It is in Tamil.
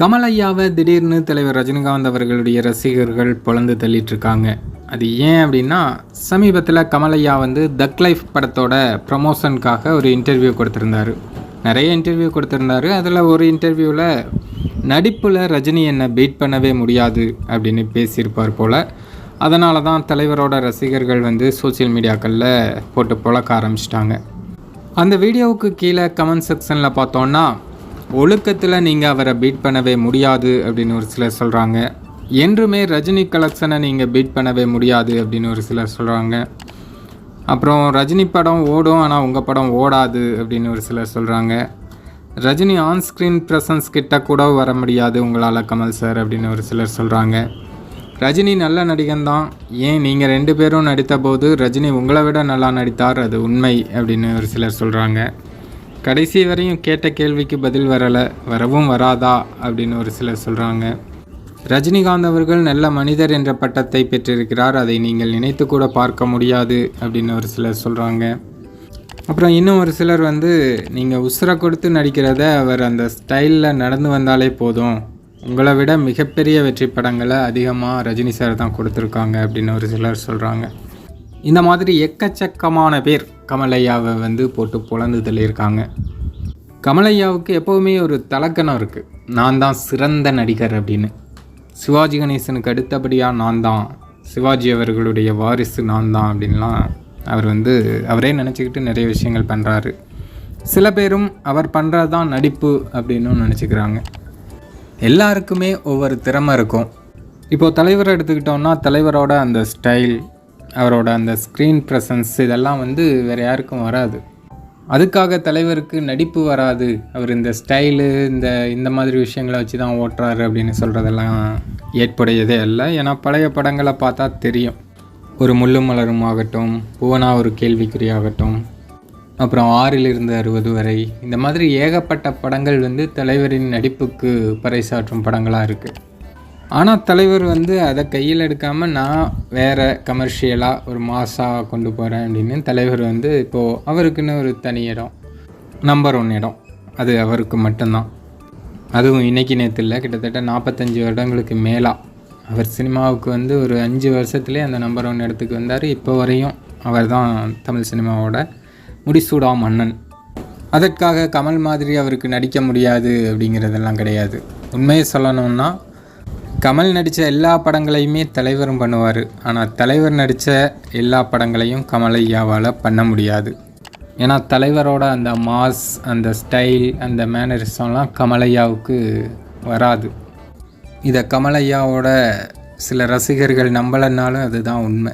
கமலையாவை திடீர்னு தலைவர் ரஜினிகாந்த் அவர்களுடைய ரசிகர்கள் பொழந்து தள்ளிட்டு இருக்காங்க அது ஏன் அப்படின்னா சமீபத்தில் கமலையா வந்து தக் லைஃப் படத்தோட ப்ரமோஷனுக்காக ஒரு இன்டர்வியூ கொடுத்துருந்தாரு. நிறைய இன்டர்வியூ கொடுத்துருந்தாரு. அதில் ஒரு இன்டர்வியூவில் நடிப்பில் ரஜினி என்னை பீட் பண்ணவே முடியாது அப்படின்னு பேசியிருப்பார் போல். அதனால தான் தலைவரோட ரசிகர்கள் வந்து சோஷியல் மீடியாக்களில் போட்டு புழக்க ஆரம்பிச்சிட்டாங்க. அந்த வீடியோவுக்கு கீழே கமெண்ட் செக்ஷனில் பார்த்தோன்னா ஒழுக்கத்தில் நீங்கள் அவரை பீட் பண்ணவே முடியாது அப்படின்னு ஒரு சிலர் சொல்கிறாங்க என்றுமே ரஜினி கலெக்ஷனை நீங்கள் பீட் பண்ணவே முடியாது அப்படின்னு ஒரு சிலர் சொல்கிறாங்க அப்புறம் ரஜினி படம் ஓடும் ஆனால் உங்கள் படம் ஓடாது அப்படின்னு ஒரு சிலர் சொல்கிறாங்க ரஜினி ஆன் ஸ்க்ரீன் ப்ரெசன்ஸ் கிட்ட கூட வர முடியாது உங்களால் கமல் சார் அப்படின்னு ஒரு சிலர் சொல்கிறாங்க ரஜினி நல்ல நடிகன் தான். ஏன் நீங்கள் ரெண்டு பேரும் நடித்த போது ரஜினி உங்களை விட நல்லா நடித்தார்? அது உண்மை அப்படின்னு ஒரு சிலர் சொல்கிறாங்க கடைசி வரையும் கேட்ட கேள்விக்கு பதில் வரலை வரவும் வராதா? அப்படின்னு ஒரு சிலர் சொல்கிறாங்க ரஜினிகாந்த் அவர்கள் நல்ல மனிதர் என்ற பட்டத்தை பெற்றிருக்கிறார். அதை நீங்கள் நினைத்து கூட பார்க்க முடியாது அப்படின்னு ஒரு சிலர் சொல்கிறாங்க அப்புறம் இன்னும் ஒரு சிலர் வந்து நீங்கள் உசுரை கொடுத்து நடிக்கிறத அவர் அந்த ஸ்டைலில் நடந்து வந்தாலே போதும். உங்களை விட மிகப்பெரிய வெற்றி படங்களை அதிகமாக ரஜினி சார் தான் கொடுத்துருக்காங்க. அப்படின்னு ஒரு சிலர் சொல்கிறாங்க இந்த மாதிரி எக்கச்சக்கமான பேர் கமலையாவை வந்து போட்டு புலந்து தள்ளியிருக்காங்க கமலையாவுக்கு எப்போவுமே ஒரு தலக்கணம் இருக்குது நான் தான் சிறந்த நடிகர் அப்படின்னு. சிவாஜி கணேசனுக்கு அடுத்தபடியாக நான் தான் சிவாஜி அவர்களுடைய வாரிசு நான் தான் அப்படின்லாம் அவர் வந்து அவரே நினச்சிக்கிட்டு நிறைய விஷயங்கள் பண்ணுறாரு சில பேரும் அவர் பண்ணுறது தான் நடிப்பு அப்படின்னு நினச்சிக்கிறாங்க. எல்லாருக்குமே ஒவ்வொரு திறமை இருக்கும். இப்போது தலைவரை எடுத்துக்கிட்டோம்னா தலைவரோட அந்த ஸ்டைல் அவரோட அந்த ஸ்க்ரீன் ப்ரெசன்ஸ் இதெல்லாம் வந்து வேறு யாருக்கும் வராது. அதுக்காக தலைவருக்கு நடிப்பு வராது. அவர் இந்த ஸ்டைலு இந்த இந்த மாதிரி விஷயங்களை வச்சு தான் ஓட்டுறாரு அப்படின்னு சொல்கிறதெல்லாம் ஏற்புடையதே அல்ல. ஏன்னா பழைய படங்களை பார்த்தா தெரியும். ஒரு முள்ளும் மலரும் ஆகட்டும் பூவனா ஒரு கேள்விக்குறியாகட்டும் அப்புறம் ஆறிலிருந்து அறுபது வரை. இந்த மாதிரி ஏகப்பட்ட படங்கள் வந்து தலைவரின் நடிப்புக்கு பறைசாற்றும் படங்களாக இருக்குது ஆனால் தலைவர் வந்து அதை கையில் எடுக்காமல் நான் வேறு கமர்ஷியலாக ஒரு மாசாக கொண்டு போகிறேன் அப்படின்னு தலைவர் வந்து இப்போது அவருக்குன்னு ஒரு தனி இடம் நம்பர் ஒன் இடம். அது அவருக்கு மட்டும்தான். அதுவும் இன்னைக்கு நேற்று இல்லை கிட்டத்தட்ட நாற்பத்தஞ்சு வருடங்களுக்கு மேலாக அவர் சினிமாவுக்கு வந்து ஒரு அஞ்சு வருஷத்துலேயே அந்த நம்பர் ஒன் இடத்துக்கு வந்தார். இப்போ வரையும் அவர் தான் தமிழ் சினிமாவோட முடிசூடா மன்னன். அதற்காக கமல் மாதிரி அவருக்கு நடிக்க முடியாது அப்படிங்கிறதெல்லாம் கிடையாது. உண்மையை சொல்லணும்னா கமல் நடித்த எல்லா படங்களையுமே தலைவரும் பண்ணுவார். ஆனால் தலைவர் நடித்த எல்லா படங்களையும் கமலையாவால் பண்ண முடியாது. ஏன்னா தலைவரோட அந்த மாஸ் அந்த ஸ்டைல் அந்த மேனரிசம்லாம் கமலையாவுக்கு வராது. இதை கமலையாவோட சில ரசிகர்கள் நம்பலைன்னாலும் அதுதான் உண்மை.